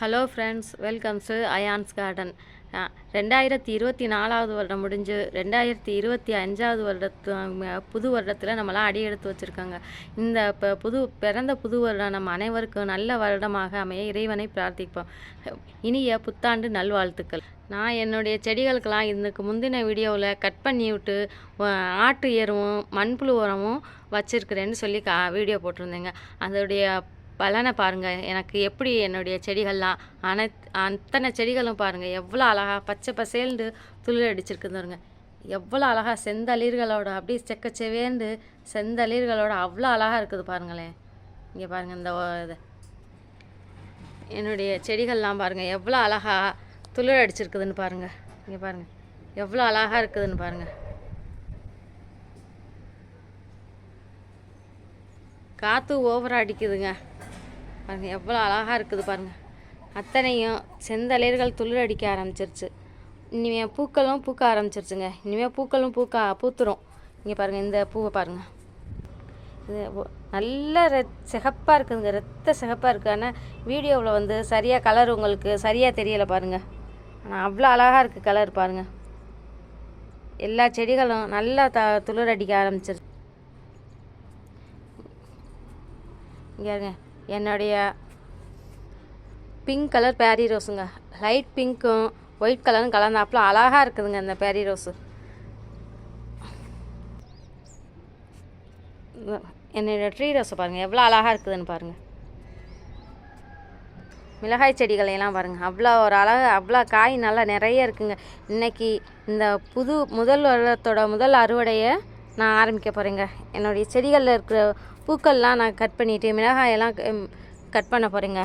Hello friends welcome to Ayaan's garden ரெண்டாயிரத்தி இருபத்தி நாலாவது வருடம் முடிஞ்சு ரெண்டாயிரத்தி இருபத்தி அஞ்சாவது வருடத்து புது வருடத்தில் நம்மளாம் அடி எடுத்து வச்சுருக்காங்க. இந்த இப்போ புது பிறந்த புது வருடம் நம்ம அனைவருக்கும் நல்ல வருடமாக அமைய இறைவனை பிரார்த்திப்போம். இனிய புத்தாண்டு நல்வாழ்த்துக்கள். நான் என்னுடைய செடிகளுக்கெல்லாம் இதுக்கு முந்தின வீடியோவில் கட் பண்ணி விட்டு ஆட்டு எருவும் மண்புழு உரமும் வச்சுருக்கிறேன்னு சொல்லி கா வீடியோ போட்டிருந்தேங்க. அதோடைய பலனை பாருங்கள் எனக்கு எப்படி என்னுடைய செடிகள்லாம் அனைத் அத்தனை செடிகளும் பாருங்கள் எவ்வளோ அழகாக பச்சை பசேல்ந்து துளிர் அடிச்சிருக்குது பாருங்க. எவ்வளோ அழகாக செந்தளிர்களோட அப்படியே செக்கச்செவேந்து செந்தளிர்களோட அவ்வளோ அழகாக இருக்குது பாருங்களேன். இங்கே பாருங்கள் இந்த இது. என்னுடைய செடிகள்லாம் பாருங்கள் எவ்வளோ அழகாக துளிர் அடிச்சிருக்குதுன்னு பாருங்கள் இங்கே பாருங்கள் எவ்வளோ அழகாக இருக்குதுன்னு பாருங்கள் காற்று ஓவராக அடிக்குதுங்க. பாருங்கள் எவ்வளோ அழகாக இருக்குது பாருங்கள் அத்தனையும் செந்தளிர்கள் துளிரடிக்க ஆரம்பிச்சிருச்சு. இனிமேல் பூக்களும் பூக்க ஆரம்பிச்சிருச்சுங்க. இனிமேல் பூக்களும் பூக்க பூத்துரும். இங்கே பாருங்கள் இந்த பூவை பாருங்கள் இது நல்ல ரெ சிகப்பாக இருக்குதுங்க. ரத்த சிகப்பாக இருக்குது ஆனால் வீடியோவில் வந்து சரியாக கலர் உங்களுக்கு சரியாக தெரியலை பாருங்கள் ஆனால் அவ்வளோ அழகாக இருக்குது கலர் பாருங்கள் எல்லா செடிகளும் நல்லா த துளிரடிக்க ஆரம்பிச்சிருச்சு. இங்கே இருங்க என்னுடைய பிங்க் கலர் பேரி ரோஸுங்க லைட் பிங்க்கும் ஒயிட் கலரும் கலந்தாப்புல அழகாக இருக்குதுங்க இந்த பேரி ரோஸு என்னோடய ட்ரீ ரோஸை பாருங்கள் எவ்வளோ அழகாக இருக்குதுன்னு பாருங்கள் மிளகாய் செடிகளையெல்லாம் பாருங்கள் அவ்வளோ ஒரு அழகு அவ்வளோ காய் நல்லா நிறைய இருக்குங்க. இன்னைக்கு இந்த புது முதல் வருடத்தோட முதல் அறுவடையை நான் ஆரம்பிக்க போகிறேங்க என்னுடைய செடிகளில் இருக்கிற பூக்கள்லாம் நான் கட் பண்ணிவிட்டு மிளகாயெல்லாம் கட் பண்ண போகிறேங்க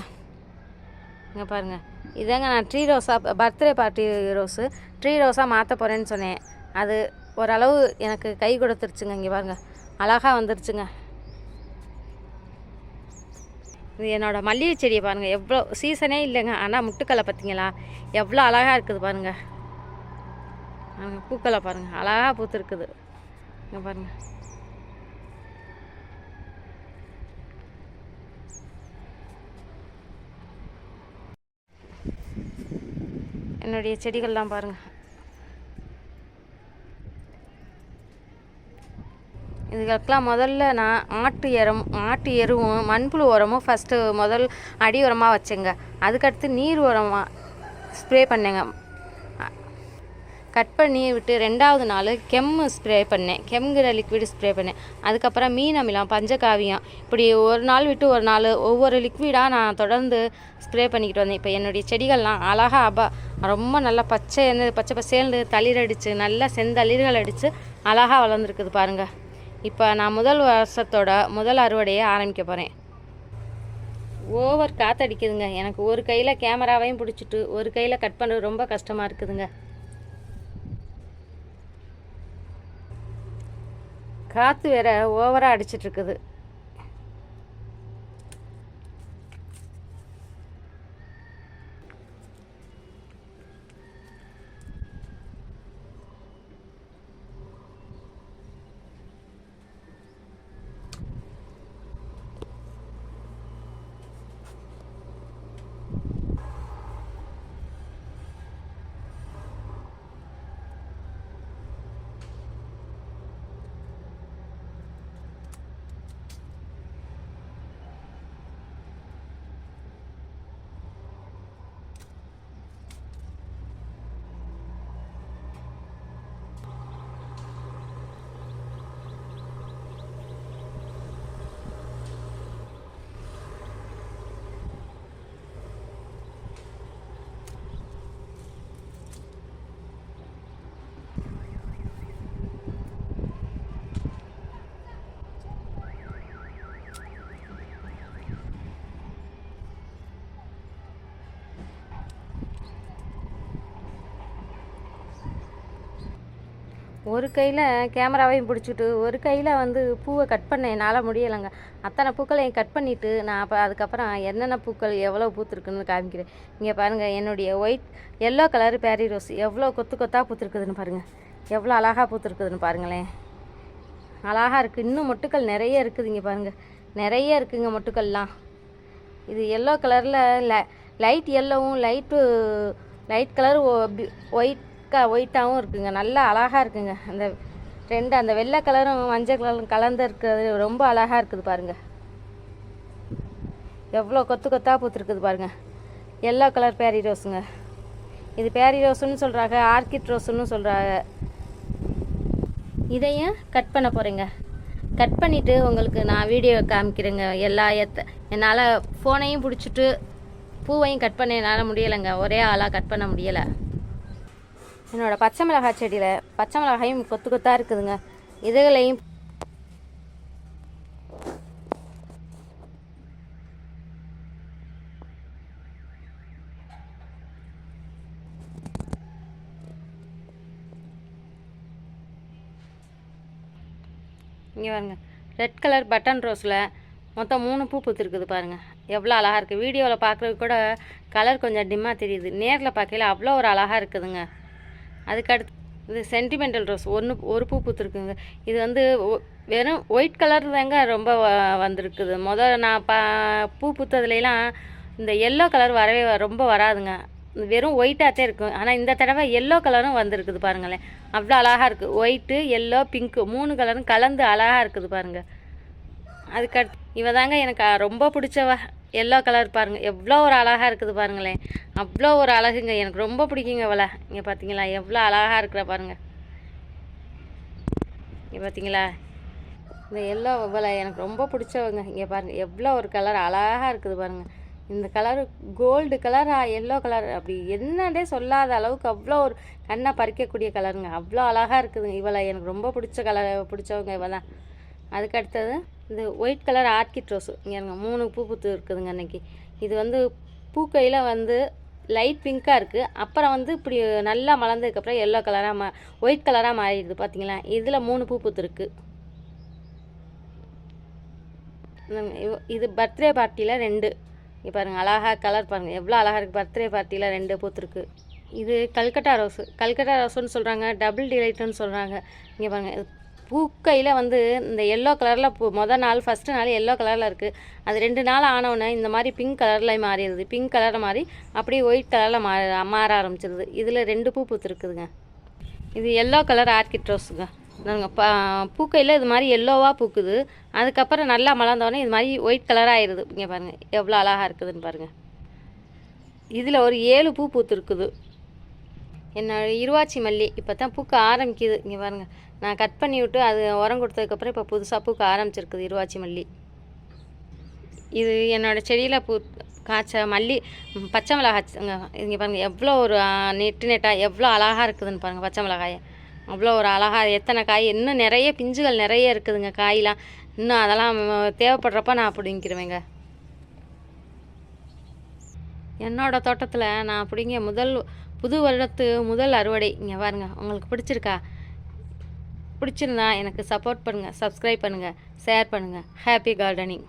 இங்கே பாருங்கள் இதாங்க நான் ட்ரீ ரோஸாக பர்த்டே பார்ட்டி ரோஸு. ட்ரீ ரோஸாக மாற்ற போகிறேன்னு சொன்னேன். அது ஓரளவு எனக்கு கை கொடுத்துருச்சுங்க. இங்கே பாருங்கள் அழகாக வந்துருச்சுங்க. இது என்னோடய மல்லிகை செடியை பாருங்கள் எவ்வளோ சீசனே இல்லைங்க. ஆனால் முட்டுக்களை பார்த்தீங்களா? எவ்வளோ அழகாக இருக்குது பாருங்கள் பூக்களை பாருங்கள் அழகாக பூத்துருக்குது. இங்கே பாருங்கள் என்னுடைய செடிகள்லாம் பாருங்கள் இதுகளுக்கெல்லாம் முதல்ல நான் ஆட்டு எரம் ஆட்டு எருவும் மண்புழு உரமும் ஃபஸ்ட்டு முதல் அடி உரமாக வச்சேங்க. அதுக்கடுத்து நீர் உரமாக ஸ்ப்ரே பண்ணேங்க. கட் பண்ணி விட்டு ரெண்டாவது நாள் கெம்மு ஸ்ப்ரே பண்ணேன். கெம்ங்கிற லிக்விட் ஸ்ப்ரே பண்ணேன். அதுக்கப்புறம் மீன் அமிலம் பஞ்சகாவியம். இப்படி ஒரு நாள் விட்டு ஒரு நாள் ஒவ்வொரு லிக்விடாக நான் தொடர்ந்து ஸ்ப்ரே பண்ணிக்கிட்டு வந்தேன். இப்போ என்னுடைய செடிகள்லாம் அழகாக அபா ரொம்ப நல்லா பச்சை என்ன பச்சை பசேல்னு தளிர் அடித்து நல்லா செந்தளிர்கள் அடித்து அழகாக வளர்ந்துருக்குது பாருங்கள் இப்போ நான் முதல் வருஷத்தோட முதல் அறுவடையை ஆரம்பிக்க போகிறேன் ஓவர் காத்தடிக்குதுங்க எனக்கு ஒரு கையில் கேமராவையும் பிடிச்சிட்டு ஒரு கையில் கட் பண்ணுறது ரொம்ப கஷ்டமாக இருக்குதுங்க. காற்று வேற ஓவராக அடிச்சிட்ருக்குது ஒரு கையில் கேமராவையும் பிடிச்சிட்டு ஒரு கையில் வந்து பூவை கட் பண்ண என்னால் முடியலைங்க. அத்தனை பூக்களையும் கட் பண்ணிவிட்டு நான் அப்போ அதுக்கப்புறம் என்னென்ன பூக்கள் எவ்வளோ பூத்துருக்குன்னு காமிக்கிறேன். இங்கே பாருங்கள் என்னுடைய ஒயிட் எல்லோ கலர் பேரி ரோஸ் எவ்வளோ கொத்து கொத்தாக பூத்துருக்குதுன்னு பாருங்கள் எவ்வளோ அழகாக பூத்துருக்குதுன்னு பாருங்களேன். அழகாக இருக்குது இன்னும் மொட்டுக்கள் நிறைய இருக்குது இங்கே பாருங்கள் நிறைய இருக்குதுங்க மொட்டுக்கள்லாம். இது எல்லோ கலரில் லைட் எல்லோவும் லைட்டு லைட் கலர் ஒயிட் பக்கா ஒயிட்டாகவும் இருக்குங்க. நல்லா அழகாக இருக்குங்க. அந்த ரெண்டு அந்த வெள்ளை கலரும் மஞ்சள் கலரும் கலந்து இருக்கிறது ரொம்ப அழகாக இருக்குது பாருங்கள் எவ்வளோ கொத்து கொத்தாக பூத்துருக்குது பாருங்கள் எல்லோ கலர் பேரி ரோஸுங்க இது பேரி ரோஸுன்னு சொல்கிறாங்க ஆர்கிட் ரோஸுன்னு சொல்கிறாங்க இதையும் கட் பண்ண போகிறேங்க கட் பண்ணிவிட்டு உங்களுக்கு நான் வீடியோ காமிக்கிறேங்க. எல்லா எத்த என்னால் ஃபோனையும் பிடிச்சிட்டு பூவையும் கட் பண்ண என்னால் முடியலைங்க. ஒரே ஆளாக கட் பண்ண முடியலை. என்னோடய பச்சை மிளகாய் செடியில் பச்சை மிளகாயும் கொத்து கொத்தாக இருக்குதுங்க. இதுகளையும் இங்கே பாருங்க. ரெட் கலர் பட்டன் ரோஸில் மொத்தம் மூணு பூ பூத்துருக்குது பாருங்கள் எவ்வளோ அழகாக இருக்குது வீடியோவில் பார்க்குறது கூட கலர் கொஞ்சம் டிம்மாக தெரியுது. நேரில் பார்க்கையில அவ்வளோ ஒரு அழகாக இருக்குதுங்க. அதுக்கடுத்து இது சென்டிமெண்டல் ரோஸ் ஒன்று ஒரு பூ பூத்துருக்குங்க. இது வந்து ஒ- வெறும் ஒயிட் கலர் தாங்க ரொம்ப வந்திருக்குது. முதல் நான் பா பூ பூத்ததுலாம் இந்த எல்லோ கலர் வரவே வ- ரொம்ப வராதுங்க. வெறும் ஒயிட்டாகத்தே இருக்கும். ஆனால் இந்த தடவை எல்லோ கலரும் வந்திருக்குது பாருங்களேன். அவ்வளோ அழகாக இருக்குது ஒயிட்டு எல்லோ பிங்க்கு மூணு கலரும் கலந்து அழகாக இருக்குது பாருங்கள் அதுக்கடுத்து இவ தாங்க எனக்கு ரொம்ப பிடிச்சவ. எல்லோ கலர் பாருங்கள் எவ்வளோ ஒரு அழகாக இருக்குது பாருங்களேன். அவ்வளோ ஒரு அழகுங்க. எனக்கு ரொம்ப பிடிக்குங்க இவளை இங்கே பார்த்தீங்களா எவ்வளோ அழகாக இருக்கிற பாருங்கள் இங்கே பார்த்தீங்களா இந்த எல்லோ இவளை எனக்கு ரொம்ப பிடிச்சவங்க. இங்கே பாருங்கள் எவ்வளோ ஒரு கலர் அழகாக இருக்குது பாருங்க. இந்த கலர் கோல்டு கலரா எல்லோ கலர் அப்படி என்னன்னே சொல்லாத அளவுக்கு அவ்வளோ ஒரு கண்ணை பறிக்கக்கூடிய கலருங்க. அவ்வளோ அழகாக இருக்குதுங்க. இவளை எனக்கு ரொம்ப பிடிச்ச கலர் பிடிச்சவங்க இவள் தான். அதுக்கு அடுத்தது? இந்த ஒயிட் கலர் ஆர்கிட் ரோஸு இங்கே இருங்க மூணு பூ பூத்து இருக்குதுங்க அன்னைக்கு. இது வந்து பூக்கையில் வந்து லைட் பிங்க்காக இருக்குது அப்புறம் வந்து இப்படி நல்லா மலர்ந்ததுக்கப்புறம் எல்லோ கலராக மா ஒயிட் கலராக மாறிடுது பார்த்தீங்களா இதில் மூணு பூ பூத்துருக்கு. இது பர்த்டே பார்ட்டியில் ரெண்டு. இங்கே பாருங்கள் அழகா கலர் பாருங்கள் எவ்வளோ அழகாக இருக்குது பர்த்டே பார்ட்டியில் ரெண்டு பூத்துருக்கு. இது கல்கட்டா ரோஸு கல்கட்டா ரோஸுன்னு சொல்கிறாங்க டபுள் டிலைட்டுன்னு சொல்கிறாங்க இங்கே பாருங்கள் பூக்கையில் வந்து இந்த எல்லோ கலரில் பூ மொதல் நாள் ஃபஸ்ட்டு நாள் எல்லோ கலரில் இருக்குது அது ரெண்டு நாள் ஆனவுடனே இந்த மாதிரி பிங்க் கலரில் மாறிடுது. பிங்க் கலரில் மாறி அப்படியே ஒயிட் கலரில் மா மாற ஆரம்பிச்சிருது. இதில் ரெண்டு பூ பூத்துருக்குதுங்க. இது எல்லோ கலர் ஆர்கிட் ரோஸுங்க நாங்கள் ப பூக்கையில் இது மாதிரி எல்லோவாக பூக்குது. அதுக்கப்புறம் நல்லா மலர்ந்தோடனே இது மாதிரி ஒயிட் கலராக ஆயிடுது இங்கே பாருங்கள் எவ்வளோ அழகாக இருக்குதுன்னு பாருங்கள் இதில் ஒரு ஏழு பூ பூத்துருக்குது. என்னோட இருவாச்சி மல்லி இப்போ தான் பூக்க ஆரம்பிக்குது. இங்கே பாருங்கள் நான் கட் பண்ணி விட்டு அது உரம் கொடுத்ததுக்கப்புறம் இப்போ புதுசாக பூக்க ஆரம்பிச்சிருக்குது இருவாச்சி மல்லி. இது என்னோட செடியில் பூ காய்ச்ச மல்லி பச்சை மிளகாய்ங்க இங்கே பாருங்கள் எவ்வளோ ஒரு நெட்டு நெட்டாக எவ்வளோ அழகாக இருக்குதுன்னு பாருங்கள் பச்சை மிளகாயை. அவ்வளோ ஒரு அழகாக எத்தனை காய் இன்னும் நிறைய பிஞ்சுகள் நிறைய இருக்குதுங்க காயெலாம் இன்னும் அதெல்லாம் தேவைப்படுறப்ப நான் பிடிங்கிருவேங்க என்னோட தோட்டத்தில் நான் பிடிங்க முதல் புது வருடத்து முதல் அறுவடை. இங்கே பாருங்க உங்களுக்கு பிடிச்சிருக்கா? பிடிச்சிருந்தா எனக்கு சப்போர்ட் பண்ணுங்கள் சப்ஸ்கிரைப் பண்ணுங்கள் ஷேர் பண்ணுங்கள் ஹாப்பி கார்டனிங்